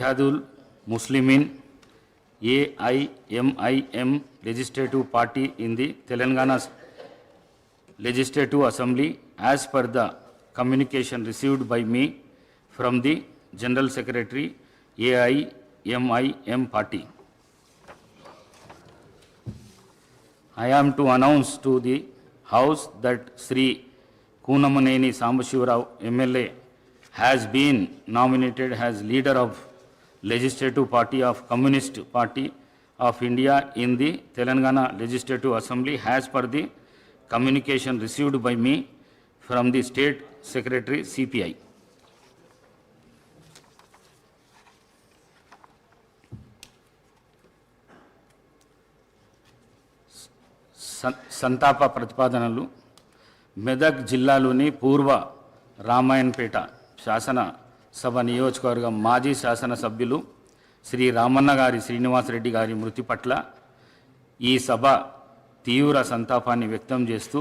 Ittehadul Muslimin AIMIM legislative party in the Telangana Legislative Assembly as per the communication received by me from the General Secretary AIMIM party. I am to announce to the House that Sri Kunamaneni Sambashivarao MLA has been nominated as leader of legislative party of Communist Party of India in the Telangana legislative assembly has per the communication received by me from the state secretary CPI సంతాప ప్రతిపాదనలు మెదక్ జిల్లాలోని పూర్వ రామాయణపేట శాసన సభ నియోజకవర్గం మాజీ శాసనసభ్యులు శ్రీ రామన్న గారి శ్రీనివాసరెడ్డి గారి మృతి పట్ల ఈ సభ తీవ్ర సంతాపాన్ని వ్యక్తం చేస్తూ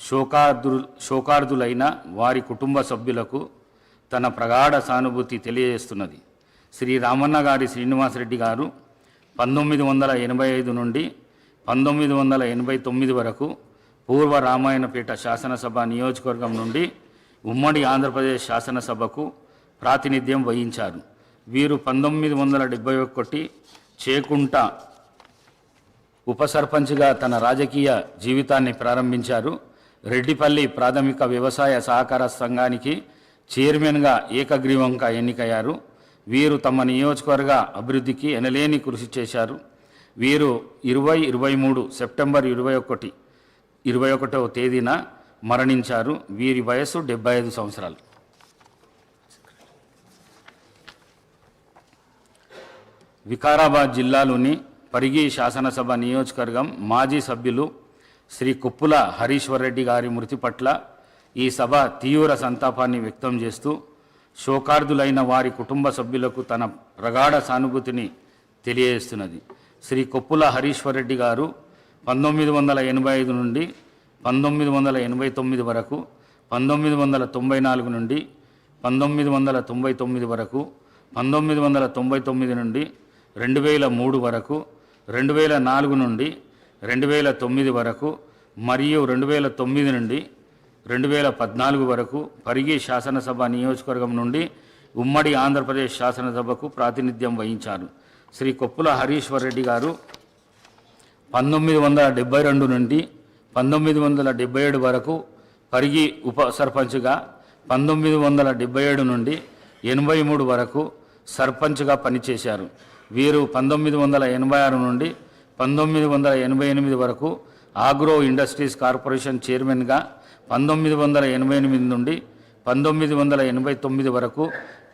శోకార్దు శోకార్దులైన వారి కుటుంబ సభ్యులకు తన ప్రగాఢ సానుభూతి తెలియజేస్తున్నది. శ్రీ రామన్న గారి శ్రీనివాసరెడ్డి గారు పంతొమ్మిది వందల ఎనభై ఐదు నుండి పంతొమ్మిది వందల ఎనభై తొమ్మిది వరకు పూర్వ రామాయణపేట శాసనసభ నియోజకవర్గం నుండి ఉమ్మడి ఆంధ్రప్రదేశ్ శాసనసభకు ప్రాతినిధ్యం వహించారు. వీరు పంతొమ్మిది వందల డెబ్బై ఒకటి చేకుంట ఉపసర్పంచ్గా తన రాజకీయ జీవితాన్ని ప్రారంభించారు. రెడ్డిపల్లి ప్రాథమిక వ్యవసాయ సహకార సంఘానికి చైర్మన్గా ఏకగ్రీవంగా ఎన్నికయ్యారు. వీరు తమ నియోజకవర్గ అభివృద్ధికి ఎనలేని కృషి చేశారు. వీరు ఇరవై ఇరవై మూడు సెప్టెంబర్ ఇరవై ఒకటి ఇరవై ఒకటవ తేదీన మరణించారు. వీరి వయస్సు డెబ్బై ఐదు సంవత్సరాలు. వికారాబాద్ జిల్లాలోని పరిగి శాసనసభ నియోజకవర్గం మాజీ సభ్యులు శ్రీ కుప్పుల హరీశ్వర్ రెడ్డి గారి మృతి పట్ల ఈ సభ తీవ్ర సంతాపాన్ని వ్యక్తం చేస్తూ శోకార్థులైన వారి కుటుంబ సభ్యులకు తన ప్రగాఢ సానుభూతిని తెలియజేస్తున్నది. శ్రీ కొప్పుల హరీశ్వర్ రెడ్డి గారు పంతొమ్మిది వందల ఎనభై ఐదు నుండి పంతొమ్మిది వందల ఎనభై తొమ్మిది వరకు పంతొమ్మిది వందల తొంభై నాలుగు నుండి పంతొమ్మిది వందల తొంభై తొమ్మిది వరకు పంతొమ్మిది వందల తొంభై తొమ్మిది నుండి రెండు వేల మూడు వరకు రెండు వేల నాలుగు నుండి రెండు వేల తొమ్మిది వరకు మరియు రెండు వేల తొమ్మిది నుండి రెండు వేల పద్నాలుగు వరకు పరిగి శాసనసభ నియోజకవర్గం నుండి ఉమ్మడి ఆంధ్రప్రదేశ్ శాసనసభకు ప్రాతినిధ్యం వహించారు. శ్రీ కొప్పుల హరీశ్వర్ రెడ్డి గారు పంతొమ్మిది వందల డెబ్బై రెండు నుండి పంతొమ్మిది వందల డెబ్బై ఏడు వరకు పరిగి ఉప సర్పంచ్గా పంతొమ్మిది వందల డెబ్బై ఏడు నుండి ఎనభై మూడు వరకు సర్పంచ్గా పనిచేశారు. వీరు పంతొమ్మిది వందల ఎనభై ఆరు నుండి పంతొమ్మిది వందల ఎనభై ఎనిమిది వరకు ఆగ్రో ఇండస్ట్రీస్ కార్పొరేషన్ చైర్మన్గా పంతొమ్మిది వందల ఎనభై ఎనిమిది నుండి పంతొమ్మిది వందల ఎనభై తొమ్మిది వరకు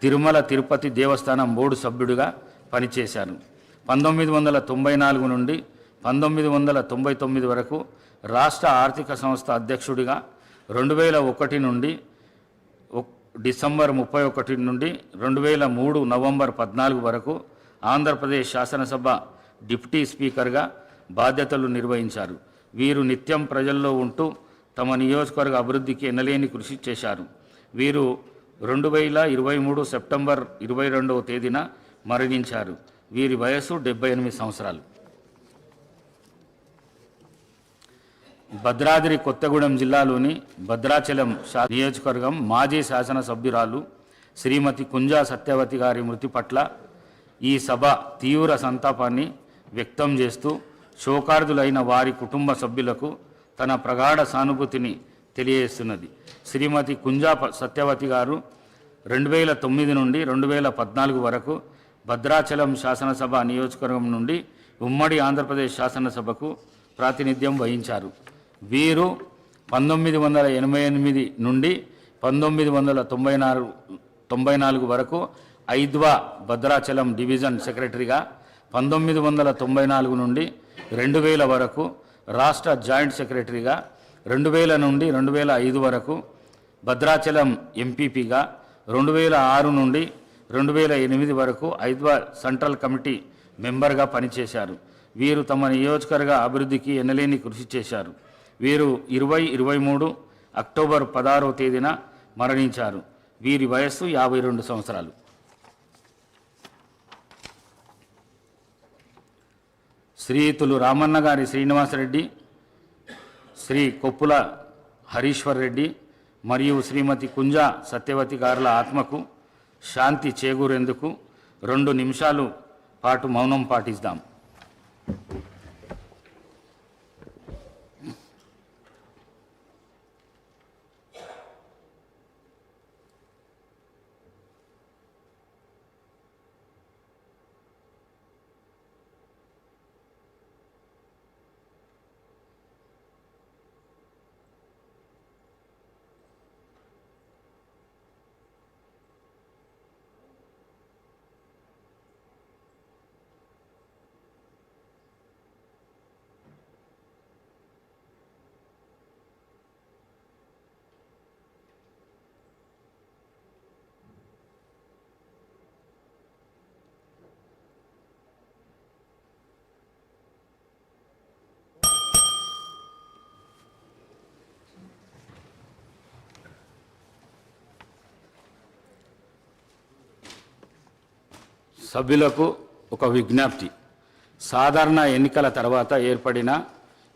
తిరుమల తిరుపతి దేవస్థానం బోర్డు సభ్యుడిగా పనిచేశారు. పంతొమ్మిది వందల తొంభై నాలుగు నుండి పంతొమ్మిది వందల తొంభై తొమ్మిది వరకు రాష్ట్ర ఆర్థిక సంస్థ అధ్యక్షుడిగా రెండు వేల ఒకటి నుండి డిసెంబర్ ముప్పై ఒకటి నుండి రెండు వేల మూడు నవంబర్ పద్నాలుగు వరకు ఆంధ్రప్రదేశ్ శాసనసభ డిప్యూటీ స్పీకర్గా బాధ్యతలు నిర్వహించారు. వీరు నిత్యం ప్రజల్లో ఉంటూ తమ నియోజకవర్గ అభివృద్ధికి ఎనలేని కృషి చేశారు. వీరు రెండు వేల ఇరవై మూడు సెప్టెంబర్ ఇరవై రెండవ తేదీన మరణించారు. వీరి వయస్సు డెబ్బై ఎనిమిది సంవత్సరాలు. భద్రాద్రి కొత్తగూడెం జిల్లాలోని భద్రాచలం శా నియోజకవర్గం మాజీ శాసనసభ్యురాలు శ్రీమతి కుంజా సత్యవతి గారి మృతి పట్ల ఈ సభ తీవ్ర సంతాపాన్ని వ్యక్తం చేస్తూ శోకార్థులైన వారి కుటుంబ సభ్యులకు తన ప్రగాఢ సానుభూతిని తెలియజేస్తున్నది. శ్రీమతి కుంజా సత్యవతి గారు రెండు వేల తొమ్మిది నుండి రెండు వేల పద్నాలుగు వరకు భద్రాచలం శాసనసభ నియోజకవర్గం నుండి ఉమ్మడి ఆంధ్రప్రదేశ్ శాసనసభకు ప్రాతినిధ్యం వహించారు. వీరు పంతొమ్మిది వందల ఎనభై ఎనిమిది నుండి పంతొమ్మిది వందల తొంభై నాలుగు తొంభై నాలుగు వరకు ఐద్వా భద్రాచలం డివిజన్ సెక్రటరీగా పంతొమ్మిది వందల తొంభై నాలుగు నుండి రెండు వేల వరకు రాష్ట్ర జాయింట్ సెక్రటరీగా రెండు వేల నుండి రెండు వేల ఐదు వరకు భద్రాచలం ఎంపీపీగా రెండు వేల ఆరు నుండి రెండు వేల ఎనిమిది వరకు ఐద్వా సెంట్రల్ కమిటీ మెంబర్గా పనిచేశారు. వీరు తమ నియోజకవర్గ అభివృద్ధికి ఎనలేని కృషి చేశారు. వీరు ఇరవై ఇరవై మూడు అక్టోబర్ పదహారవ తేదీన మరణించారు. వీరి వయస్సు యాభై రెండు సంవత్సరాలు. శ్రీయుతులు రామన్న గారి శ్రీనివాసరెడ్డి శ్రీ కొప్పుల హరీశ్వర్ రెడ్డి మరియు శ్రీమతి కుంజ సత్యవతి గారుల ఆత్మకు శాంతి చేకూరేందుకు రెండు నిమిషాలు పాటు మౌనం పాటిస్తాం సభ్యులకు ఒక విజ్ఞప్తి. సాధారణ ఎన్నికల తర్వాత ఏర్పడిన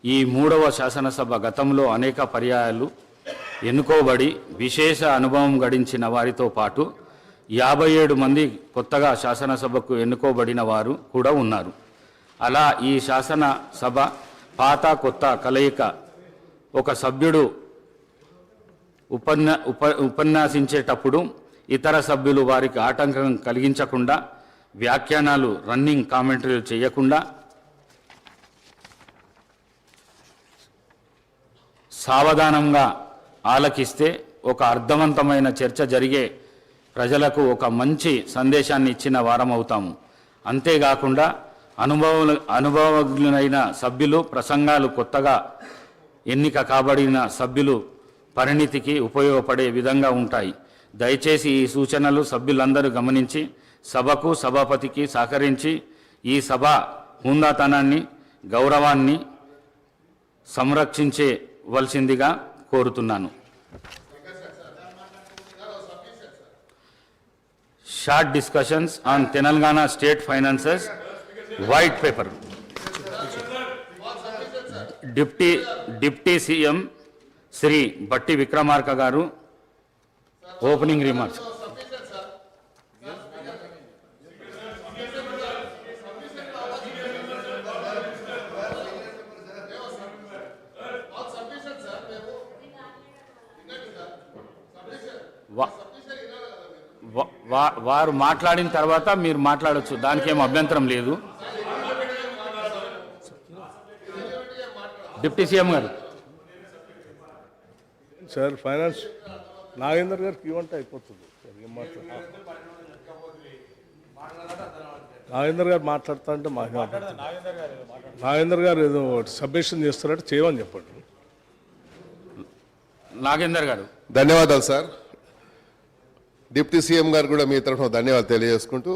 ఈ మూడవ శాసనసభ గతంలో అనేక పర్యాయాలు ఎన్నుకోబడి విశేష అనుభవం గడించిన వారితో పాటు యాభై ఏడు మంది కొత్తగా శాసనసభకు ఎన్నుకోబడిన వారు కూడా ఉన్నారు. అలా ఈ శాసనసభ పాత కొత్త కలయిక ఒక సభ్యుడు ఉపన్య ఉప ఉపన్యాసించేటప్పుడు ఇతర సభ్యులు వారికి ఆటంకం కలిగించకుండా వ్యాఖ్యానాలు రన్నింగ్ కామెంటరీలు చేయకుండా సావధానంగా ఆలకిస్తే ఒక అర్థవంతమైన చర్చ జరిగే ప్రజలకు ఒక మంచి సందేశాన్ని ఇచ్చిన వారం అవుతాము. అంతేకాకుండా అనుభవ అనుభవజ్ఞులైన సభ్యులు ప్రసంగాలు కొత్తగా ఎన్నిక కాబడిన సభ్యులు పరిణితికి ఉపయోగపడే విధంగా ఉంటాయి. దయచేసి ఈ సూచనలు సభ్యులందరూ గమనించి సభకు సభాపతికి సహకరించి ఈ సభ హుందాతనాన్ని గౌరవాన్ని సంరక్షించవలసిందిగా కోరుతున్నాను. Short discussions on Telangana state finances white paper. Deputy deputy CM Shri Bhatti Vikramarka garu opening remarks. వారు మాట్లాడిన తర్వాత మీరు మాట్లాడొచ్చు. దానికి ఏం అభ్యంతరం లేదు. Deputy CM garu. Sir finance Nagender గారికి ఇవ్వంటే అయిపోతుంది. నాగేందర్ గారు మాట్లాడుతా అంటే మాకు నాగేందర్ గారు ఏదో సబ్మిషన్ చేస్తారంటే చేయమని చెప్పండి. నాగేందర్ గారు. ధన్యవాదాలు సార్. డిప్యూటీ సీఎం గారు కూడా మీ తరఫున ధన్యవాదాలు తెలియజేసుకుంటూ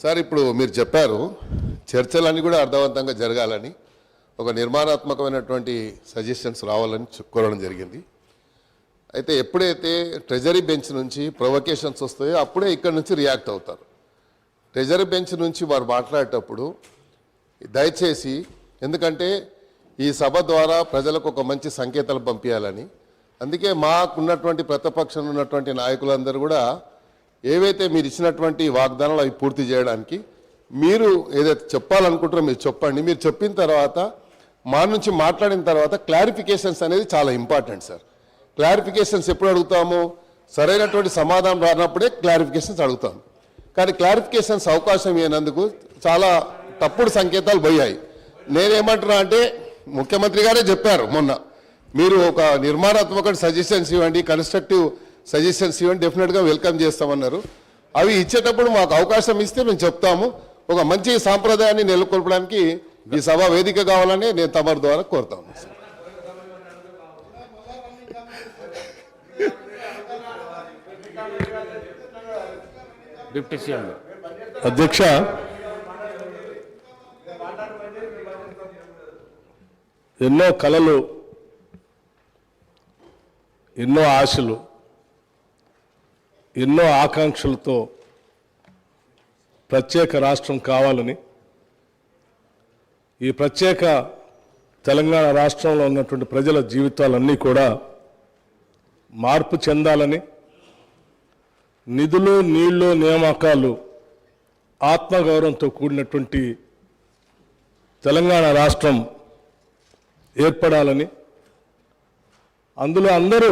సార్ ఇప్పుడు మీరు చెప్పారు చర్చలన్నీ కూడా అర్థవంతంగా జరగాలని ఒక నిర్మాణాత్మకమైనటువంటి సజెషన్స్ రావాలని కోరడం జరిగింది. అయితే ఎప్పుడైతే ట్రెజరీ బెంచ్ నుంచి ప్రొవకేషన్స్ వస్తాయో అప్పుడే ఇక్కడ నుంచి రియాక్ట్ అవుతారు. ట్రెజరీ బెంచ్ నుంచి వారు మాట్లాడేటప్పుడు దయచేసి ఎందుకంటే ఈ సభ ద్వారా ప్రజలకు ఒక మంచి సంకేతాలు పంపించాలని అందుకే మాకున్నటువంటి ప్రతిపక్షంలో ఉన్నటువంటి నాయకులందరూ కూడా ఏవైతే మీరు ఇచ్చినటువంటి వాగ్దానాలు అవి పూర్తి చేయడానికి మీరు ఏదైతే చెప్పాలనుకుంటారో మీరు చెప్పండి. మీరు చెప్పిన తర్వాత మా నుంచి మాట్లాడిన తర్వాత క్లారిఫికేషన్స్ అనేది చాలా ఇంపార్టెంట్ సార్. క్లారిఫికేషన్స్ ఎప్పుడు అడుగుతాము? సరైనటువంటి సమాధానం రానప్పుడే క్లారిఫికేషన్స్ అడుగుతాం కానీ క్లారిఫికేషన్స్ అవకాశం ఇవ్వనందుకు చాలా తప్పుడు సంకేతాలు పోయాయి. నేనేమంటున్నా అంటే ముఖ్యమంత్రి గారే చెప్పారు మొన్న. మీరు ఒక నిర్మాణాత్మక సజెషన్స్ ఇవ్వండి కన్స్ట్రక్టివ్ సజెషన్స్ ఇవ్వండి డెఫినెట్గా వెల్కమ్ చేస్తామన్నారు. అవి ఇచ్చేటప్పుడు మాకు అవకాశం ఇస్తే మేము చెప్తాము. ఒక మంచి సాంప్రదాయాన్ని నెలకొల్పడానికి ఈ సభ వేదిక కావాలని నేను తమరి ద్వారా కోరుతాను. డిప్టీ సీఎం అధ్యక్ష. ఎన్నో కలలు ఎన్నో ఆశలు ఎన్నో ఆకాంక్షలతో ప్రత్యేక రాష్ట్రం కావాలని ఈ ప్రత్యేక తెలంగాణ రాష్ట్రంలో ఉన్నటువంటి ప్రజల జీవితాలన్నీ కూడా మార్పు చెందాలని నిధులు నీళ్ళు నియామకాలు ఆత్మగౌరవంతో కూడినటువంటి తెలంగాణ రాష్ట్రం ఏర్పడాలని అందులో అందరూ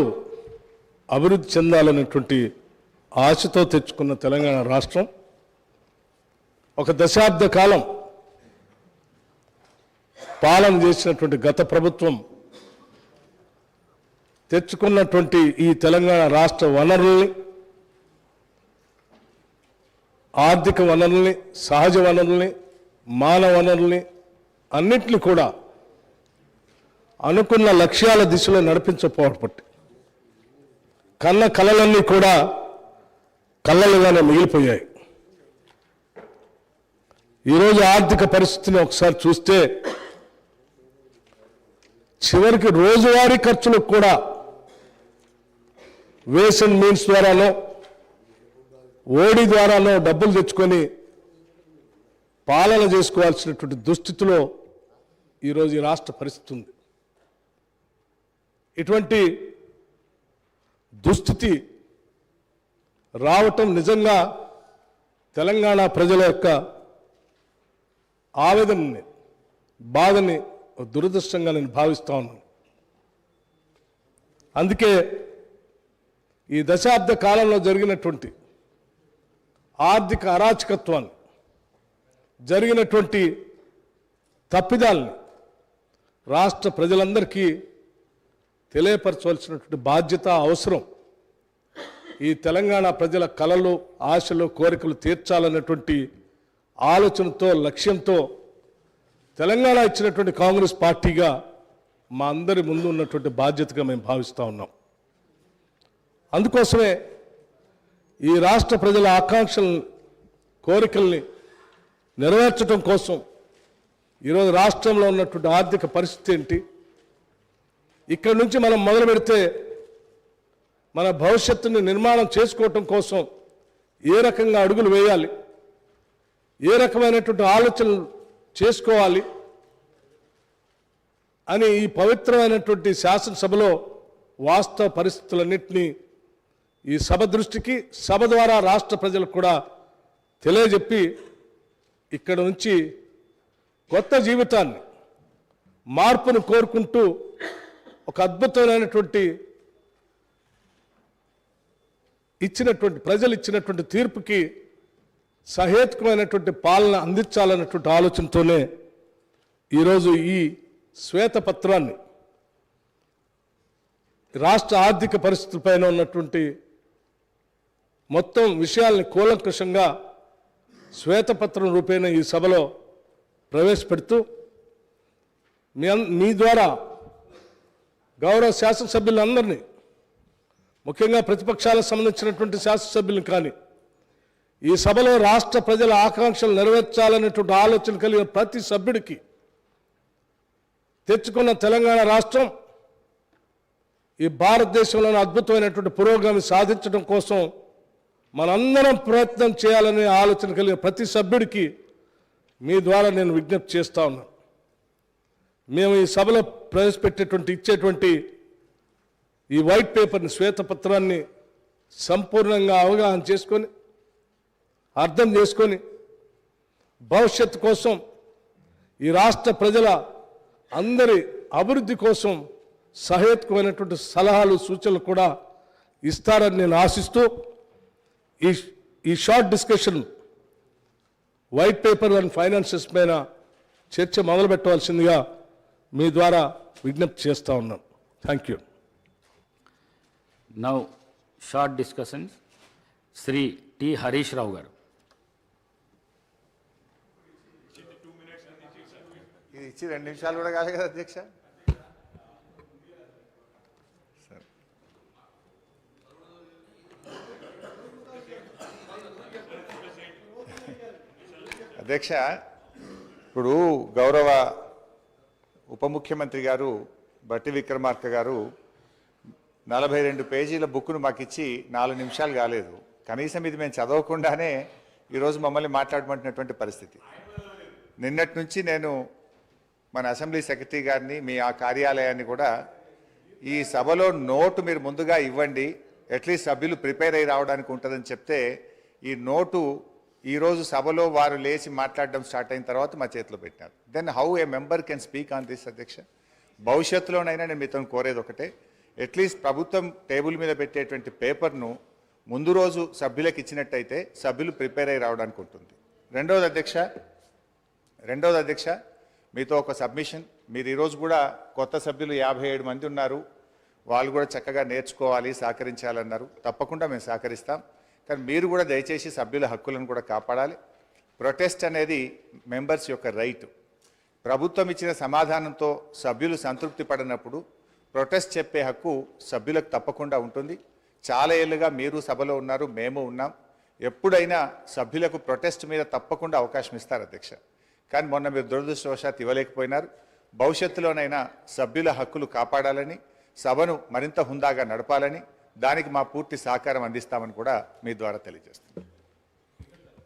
అభివృద్ధి చెందాలనేటువంటి ఆశతో తెచ్చుకున్న తెలంగాణ రాష్ట్రం. ఒక దశాబ్ద కాలం పాలన చేసినటువంటి గత ప్రభుత్వం తెచ్చుకున్నటువంటి ఈ తెలంగాణ రాష్ట్ర వనరుల్ని ఆర్థిక వనరుల్ని సహజ వనరుల్ని మానవ వనరుల్ని అన్నింటినీ కూడా అనుకున్న లక్ష్యాల దిశలో నడిపించకపోవటం కన్న కళలన్నీ కూడా కళ్ళలుగానే మిగిలిపోయాయి. ఈరోజు ఆర్థిక పరిస్థితిని ఒకసారి చూస్తే చివరికి రోజువారీ ఖర్చులకు కూడా వేస్ అండ్ మీన్స్ ద్వారానో ఓడి ద్వారానో డబ్బులు తెచ్చుకొని పాలన చేసుకోవాల్సినటువంటి దుస్థితిలో ఈరోజు ఈ రాష్ట్ర పరిస్థితి ఉంది. ఇటువంటి దుస్థితి రావటం నిజంగా తెలంగాణ ప్రజల యొక్క ఆవేదనని బాధని దురదృష్టంగా నేను భావిస్తా ఉన్నాను. అందుకే ఈ దశాబ్ద కాలంలో జరిగినటువంటి ఆర్థిక అరాచకత్వాన్ని జరిగినటువంటి తప్పిదాల్ని రాష్ట్ర ప్రజలందరికీ తెలియపరచవలసినటువంటి బాధ్యత అవసరం. ఈ తెలంగాణ ప్రజల కలలు ఆశలు కోరికలు తీర్చాలన్నటువంటి ఆలోచనతో లక్ష్యంతో తెలంగాణ ఇచ్చినటువంటి కాంగ్రెస్ పార్టీగా మా అందరి ముందు ఉన్నటువంటి బాధ్యతగా మేము భావిస్తూ ఉన్నాం. అందుకోసమే ఈ రాష్ట్ర ప్రజల ఆకాంక్షలను కోరికల్ని నెరవేర్చడం కోసం ఈరోజు రాష్ట్రంలో ఉన్నటువంటి ఆర్థిక పరిస్థితి ఏంటి? ఇక్కడి నుంచి మనం మొదలు పెడితే మన భవిష్యత్తుని నిర్మాణం చేసుకోవటం కోసం ఏ రకంగా అడుగులు వేయాలి? ఏ రకమైనటువంటి ఆలోచనలు చేసుకోవాలి? అని ఈ పవిత్రమైనటువంటి శాసనసభలో వాస్తవ పరిస్థితులన్నింటినీ ఈ సభ దృష్టికి సభ ద్వారా రాష్ట్ర ప్రజలకు కూడా తెలియజెప్పి ఇక్కడ నుంచి కొత్త జీవితాన్ని మార్పును కోరుకుంటూ ఒక అద్భుతమైనటువంటి ఇచ్చినటువంటి ప్రజలు ఇచ్చినటువంటి తీర్పుకి సహేతుకమైనటువంటి పాలన అందించాలన్నటువంటి ఆలోచనతోనే ఈరోజు ఈ శ్వేతపత్రాన్ని రాష్ట్ర ఆర్థిక పరిస్థితులపైన ఉన్నటువంటి మొత్తం విషయాల్ని కూలంకషంగా శ్వేతపత్రం రూపేణ ఈ సభలో ప్రవేశపెడుతూ మీ మీ ద్వారా గౌరవ శాసనసభ్యులందరినీ ముఖ్యంగా ప్రతిపక్షాలకు సంబంధించినటువంటి శాసనసభ్యులను కానీ ఈ సభలో రాష్ట్ర ప్రజల ఆకాంక్షలు నెరవేర్చాలనేటువంటి ఆలోచన కలిగిన ప్రతి సభ్యుడికి తెచ్చుకున్న తెలంగాణ రాష్ట్రం ఈ భారతదేశంలోని అద్భుతమైనటువంటి పురోగమి సాధించడం కోసం మనందరం ప్రయత్నం చేయాలనే ఆలోచన కలిగిన ప్రతి సభ్యుడికి మీ ద్వారా నేను విజ్ఞప్తి చేస్తా ఉన్నాను. మేము ఈ సభలో ప్రవేశపెట్టేటువంటి ఇచ్చేటువంటి ఈ వైట్ పేపర్ని శ్వేతపత్రాన్ని సంపూర్ణంగా అవగాహన చేసుకొని అర్థం చేసుకొని భవిష్యత్తు కోసం ఈ రాష్ట్ర ప్రజల అందరి అభివృద్ధి కోసం సహేతుకమైనటువంటి సలహాలు సూచనలు కూడా ఇస్తారని నేను ఆశిస్తూ ఈ ఈ short discussion white paper and finances పైన చర్చ మొదలు పెట్టవలసిందిగా మీ ద్వారా విజ్ఞప్తి చేస్తా ఉన్నాను thank you now short discussion Shri T Harish Rao garu. ఇది ఇచ్చి రెండు నిమిషాలు కూడా కాదు కదా అధ్యక్ష? సరే. అధ్యక్ష ఇప్పుడు గౌరవ ఉప ముఖ్యమంత్రి గారు బట్టి విక్రమార్క గారు నలభై రెండు పేజీల బుక్ను మాకు ఇచ్చి నాలుగు నిమిషాలు కాలేదు. కనీసం ఇది మేము చదవకుండానే ఈరోజు మమ్మల్ని మాట్లాడమంటున్నటువంటి పరిస్థితి. నిన్నటి నుంచి నేను మన అసెంబ్లీ సెక్రటరీ గారిని మీ ఆ కార్యాలయాన్ని కూడా ఈ సభలో నోటు మీరు ముందుగా ఇవ్వండి. అట్లీస్ట్ సభ్యులు ప్రిపేర్ అయి రావడానికి ఉంటుందని చెప్తే ఈ నోటు ఈరోజు సభలో వారు లేచి మాట్లాడడం స్టార్ట్ అయిన తర్వాత మా చేతిలో పెట్టినారు. Then how a member can speak on this అధ్యక్ష భవిష్యత్తులోనైనా నేను మీతో కోరేది ఒకటే. అట్లీస్ట్ ప్రభుత్వం టేబుల్ మీద పెట్టేటువంటి పేపర్ను ముందు రోజు సభ్యులకు ఇచ్చినట్టయితే సభ్యులు ప్రిపేర్ అయి రావడానికి ఉంటుంది. రెండవది అధ్యక్ష రెండవది అధ్యక్ష మీతో ఒక సబ్మిషన్. మీరు ఈరోజు కూడా కొత్త సభ్యులు యాభై ఏడు మంది ఉన్నారు. వాళ్ళు కూడా చక్కగా నేర్చుకోవాలి సహకరించాలన్నారు. తప్పకుండా మేము సహకరిస్తాం. కానీ మీరు కూడా దయచేసి సభ్యుల హక్కులను కూడా కాపాడాలి. ప్రొటెస్ట్ అనేది మెంబర్స్ యొక్క రైట్. ప్రభుత్వం ఇచ్చిన సమాధానంతో సభ్యులు సంతృప్తి పడినప్పుడు ప్రొటెస్ట్ చెప్పే హక్కు సభ్యులకు తప్పకుండా ఉంటుంది. చాలా ఏళ్ళుగా మీరు సభలో ఉన్నారు మేము ఉన్నాం. ఎప్పుడైనా సభ్యులకు ప్రొటెస్ట్ మీద తప్పకుండా అవకాశం ఇస్తారు అధ్యక్ష. కానీ మొన్న మీరు దురదృష్టవశాత్ ఇవ్వలేకపోయినారు. భవిష్యత్తులోనైనా సభ్యుల హక్కులు కాపాడాలని సభను మరింత హుందాగా నడపాలని దానికి మా పూర్తి సహకారం అందిస్తామని కూడా మీ ద్వారా తెలియజేస్తున్నాం.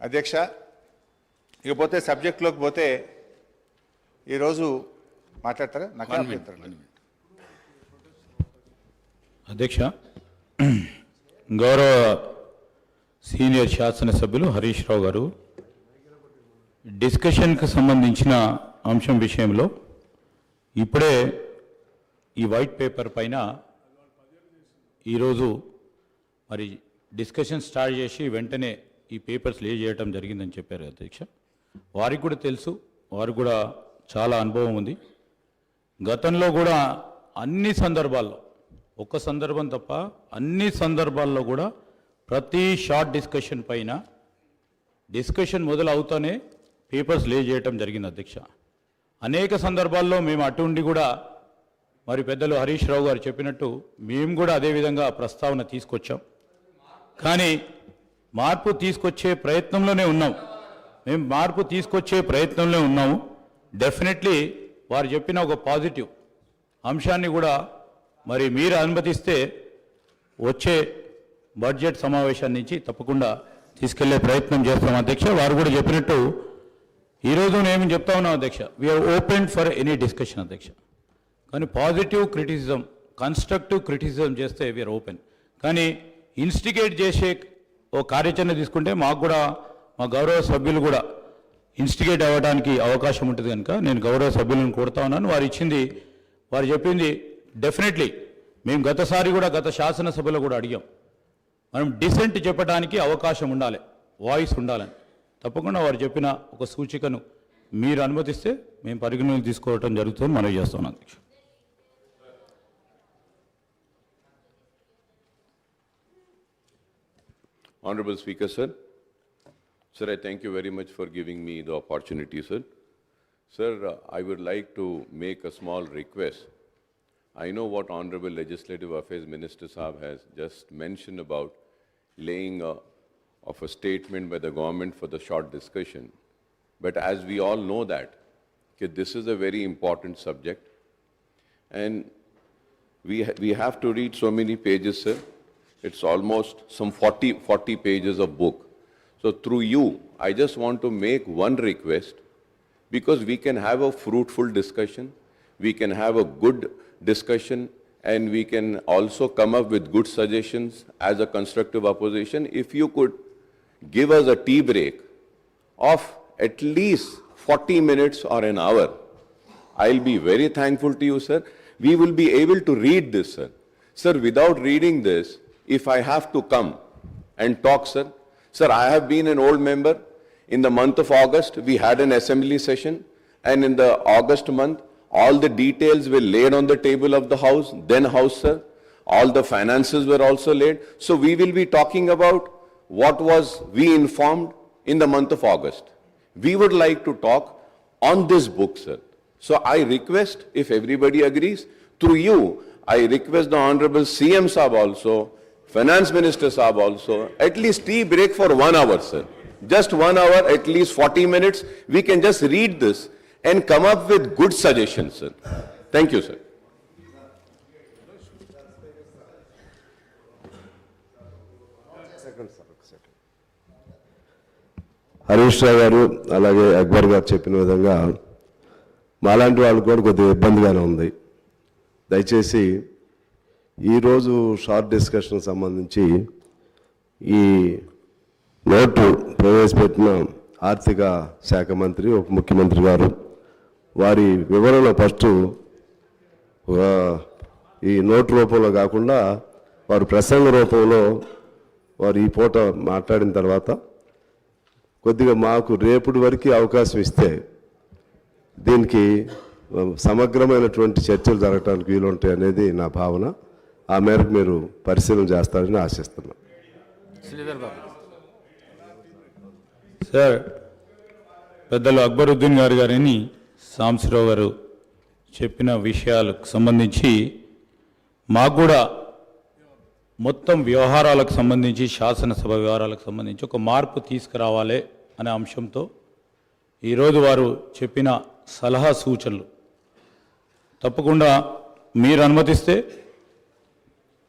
అధ్యక్ష ఇకపోతే సబ్జెక్టులోకి పోతే ఈరోజు మాట్లాడతారా? నాకు. అధ్యక్ష గౌరవ సీనియర్ శాసనసభ్యులు హరీష్ రావు గారు డిస్కషన్కి సంబంధించిన అంశం విషయంలో ఇప్పుడే ఈ వైట్ పేపర్ పైన ఈరోజు మరి డిస్కషన్ స్టార్ట్ చేసి వెంటనే ఈ పేపర్స్ లే చేయడం జరిగిందని చెప్పారు అధ్యక్ష. వారికి కూడా తెలుసు వారికి కూడా చాలా అనుభవం ఉంది. గతంలో కూడా అన్ని సందర్భాల్లో ఒక్క సందర్భం తప్ప అన్ని సందర్భాల్లో కూడా ప్రతి షార్ట్ డిస్కషన్ పైన డిస్కషన్ మొదలు అవుతానే పేపర్స్ లే చేయటం జరిగింది అధ్యక్ష. అనేక సందర్భాల్లో మేము అటు ఉండి కూడా మరి పెద్దలు హరీష్ రావు గారు చెప్పినట్టు మేము కూడా అదే విధంగా ప్రస్తావన తీసుకొచ్చాం. కానీ మార్పు తీసుకొచ్చే ప్రయత్నంలోనే ఉన్నాం. మేము మార్పు తీసుకొచ్చే ప్రయత్నంలో ఉన్నాము డెఫినెట్లీ వారు చెప్పిన ఒక పాజిటివ్ అంశాన్ని కూడా మరి మీరు అనుమతిస్తే వచ్చే బడ్జెట్ సమావేశం నుంచి తప్పకుండా తీసుకెళ్ళే ప్రయత్నం చేస్తాం అధ్యక్ష. వారు కూడా చెప్పినట్టు ఈరోజు నేను చెప్తా ఉన్నాం అధ్యక్ష. We're open for any discussion అధ్యక్ష. కానీ పాజిటివ్ క్రిటిసిజం కన్స్ట్రక్టివ్ క్రిటిసిజం చేస్తే వీఆర్ ఓపెన్ కానీ ఇన్స్టిగేట్ చేసే ఓ కార్యాచరణ తీసుకుంటే మాకు కూడా మా గౌరవ సభ్యులు కూడా ఇన్స్టిగేట్ అవ్వడానికి అవకాశం ఉంటుంది కనుక నేను గౌరవ సభ్యులను కోరుతా ఉన్నాను. వారు ఇచ్చింది వారు చెప్పింది డెఫినెట్లీ మేము గతసారి కూడా గత శాసనసభలో కూడా అడిగాం. మనం డిసెంట్ చెప్పడానికి అవకాశం ఉండాలి వాయిస్ ఉండాలని. తప్పకుండా వారు చెప్పిన ఒక సూచికను మీరు అనుమతిస్తే మేము పరిగణలోకి తీసుకోవటం జరుగుతుంది మనవి చేస్తున్నాం అధ్యక్షుడు Honorable Speaker, sir. Sir, I thank you very much for giving me the opportunity, sir. Sir, uh, I would like to make a small request. I know what Honorable Legislative Affairs Minister Saab has just mentioned about laying a, of a statement by the government for the short discussion. But as we all know that, okay, this is a very important subject. And we, ha- we have to read so many pages, sir. It's almost some 40, 40 pages of book. So through you, I just want to make one request because we can have a fruitful discussion, we can have a good discussion, and we can also come up with good suggestions as a constructive opposition. If you could give us a tea break of at least 40 minutes or an hour, I'll be very thankful to you, sir. We will be able to read this, sir. Sir, without reading this, if I have to come and talk, sir, sir, I have been an old member. In the month of August, we had an assembly session, and in the August month, all the details were laid on the table of the House, then House, sir. All the finances were also laid. So we will be talking about what was we informed in the month of August. We would like to talk on this book, sir. So I request, if everybody agrees, through you, I request the Honorable CM Saab also, Finance Minister Saab also, at least tea break for one hour, sir. Just one hour, at least 40 minutes, we can just read this and come up with good suggestions, sir. Thank you, sir. Harish Rao గారు అలాగే అక్బర్ గారు చెప్పిన విధంగా మాలాంటి వాళ్ళకి కూడా కొద్దిగా ఇబ్బందిగానే ఉంది దయచేసి ఈరోజు షార్ట్ డిస్కషన్ సంబంధించి ఈ నోటు ప్రవేశపెట్టిన ఆర్థిక శాఖ మంత్రి ఉప ముఖ్యమంత్రి గారు వారి వివరణ ఫస్ట్ ఈ నోటు రూపంలో కాకుండా వారు ప్రసంగ రూపంలో వారు ఈ పూట మాట్లాడిన తర్వాత కొద్దిగా మాకు రేపటి వరకు అవకాశం ఇస్తే దీనికి సమగ్రమైనటువంటి చర్చలు జరగటానికి వీలుంటాయి అనేది నా భావన. ఆ మేరకు మీరు పరిశీలన చేస్తారని ఆశిస్తున్నాను. శ్రీధర్ బాబు. సార్ పెద్దలు అక్బరుద్దీన్ గారు గారిని సాంబశివరావు గారు చెప్పిన విషయాలకు సంబంధించి మాకు కూడా మొత్తం వ్యవహారాలకు సంబంధించి శాసనసభ వ్యవహారాలకు సంబంధించి ఒక మార్పు తీసుకురావాలి అనే అంశంతో ఈరోజు వారు చెప్పిన సలహా సూచనలు. తప్పకుండా మీరు అనుమతిస్తే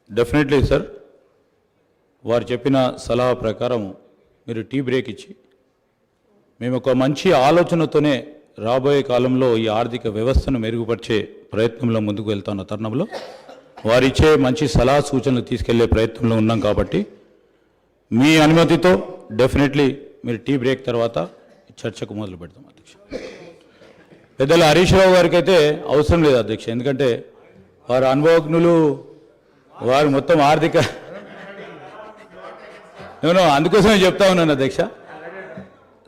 డెఫినెట్లీ సార్ వారు చెప్పిన సలహా ప్రకారం మీరు టీ బ్రేక్ ఇచ్చి మేము ఒక మంచి ఆలోచనతోనే రాబోయే కాలంలో ఈ ఆర్థిక వ్యవస్థను మెరుగుపరిచే ప్రయత్నంలో ముందుకు వెళ్తున్న తరుణంలో వారిచ్చే మంచి సలహా సూచనలు తీసుకెళ్ళే ప్రయత్నంలో ఉన్నాం కాబట్టి మీ అనుమతితో డెఫినెట్లీ మీరు టీ బ్రేక్ తర్వాత చర్చకు మొదలు పెడతాం అధ్యక్ష. పెద్దల హరీష్ రావు గారికి అయితే అవసరం లేదు అధ్యక్ష. ఎందుకంటే వారు అనుభవజ్ఞులు వారు మొత్తం ఆర్థిక నేను అందుకోసమే చెప్తా ఉన్నాను అధ్యక్ష.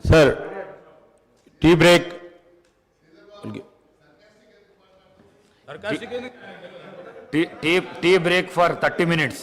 Sir tea break. Tea tea tea break for thirty minutes.